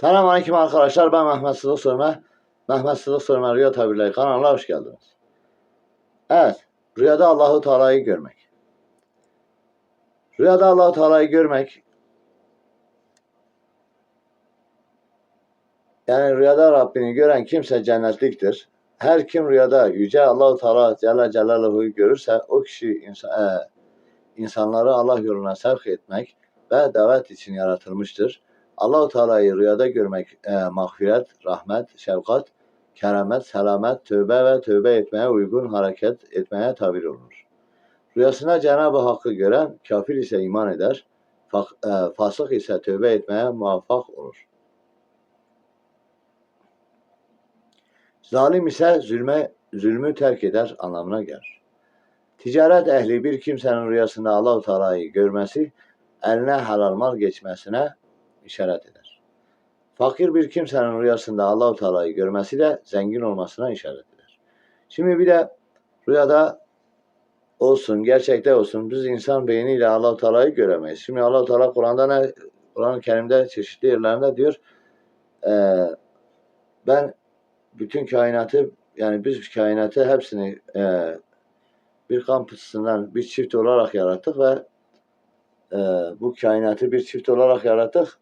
Selamünaleyküm arkadaşlar. Ben Mehmet Sıdık Sörme. Mehmet Sıdık Sörme Rüya Tabirleri kanalına hoş geldiniz. Evet, rüyada Allahu Teala'yı görmek. Rüyada Allahu Teala'yı görmek yani rüyada Rabbini gören kimse cennetliktir. Her kim rüyada yüce Allahu Teala Celle Celaluhu'yu görürse o kişi insan, e, insanları Allah yoluna sevk etmek ve davet için yaratılmıştır. Allahu Teala'yı rüyada görmek e, mağfiret, rahmet, şefkat, keramet, selamet, tövbe ve tövbe etmeye uygun hareket etmeye tabir olunur. Rüyasına Cenab-ı Hakk'ı gören kafir ise iman eder, e, fasık ise tövbe etmeye muvaffak olur. Zalim ise zulme, zulmü terk eder anlamına gelir. Ticaret ehli bir kimsenin rüyasında Allahu Teala'yı görmesi, eline helal mal geçmesine işaret eder. Fakir bir kimsenin rüyasında Allahu Teala'yı görmesi de zengin olmasına işaret eder. Şimdi bir de rüyada olsun, gerçekte olsun biz insan beyniyle Allahu Teala'yı göremeyiz. Şimdi Allahu Teala Kur'an'da ne Kur'an-ı Kerim'de çeşitli yerlerinde diyor eee, ben bütün kainatı yani biz kainatı hepsini eee, bir kampüsünden bir çift olarak yarattık ve eee, bu kainatı bir çift olarak yarattık.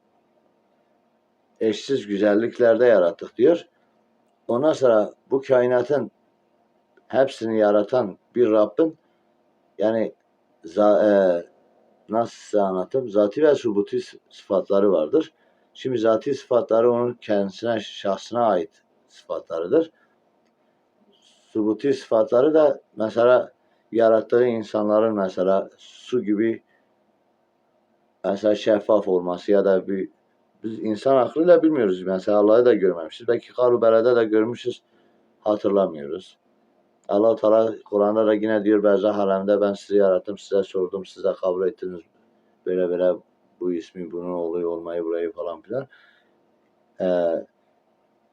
Eşsiz güzelliklerde yarattık diyor. Ondan sonra bu kainatın hepsini yaratan bir Rabbin yani za, eee, nasıl size anlatayım? Zati ve subuti sı- sıfatları vardır. Şimdi zati sıfatları onun kendisine, şahsına ait sıfatlarıdır. Subuti sıfatları da mesela yarattığı insanların mesela su gibi mesela şeffaf olması ya da bir biz insan aklıyla bilmiyoruz. Mesela Allah'ı da görmemişiz. Belki Karubere'de de görmüşüz. Hatırlamıyoruz. Allah Teala Kur'an'da da yine diyor Berzah alemde ben sizi yarattım, size sordum, size kabul ettiniz. Böyle böyle bu ismi, bunun oğlu olmayı, burayı falan filan. Ee,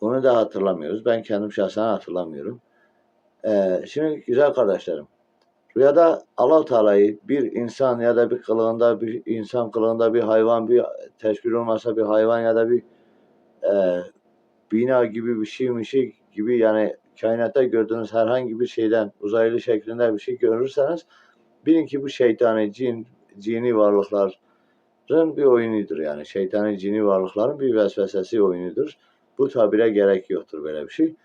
onu da hatırlamıyoruz. Ben kendim şahsen hatırlamıyorum. Ee, şimdi güzel kardeşlerim. Rüyada allah Teala'yı bir insan ya da bir kılığında bir insan kılığında bir hayvan bir teşbih olmasa bir hayvan ya da bir e, bina gibi bir şey bir şey gibi yani kainatta gördüğünüz herhangi bir şeyden uzaylı şeklinde bir şey görürseniz bilin ki bu şeytani cin cini varlıkların bir oyunudur yani şeytani cini varlıkların bir vesvesesi oyunudur. Bu tabire gerek yoktur böyle bir şey.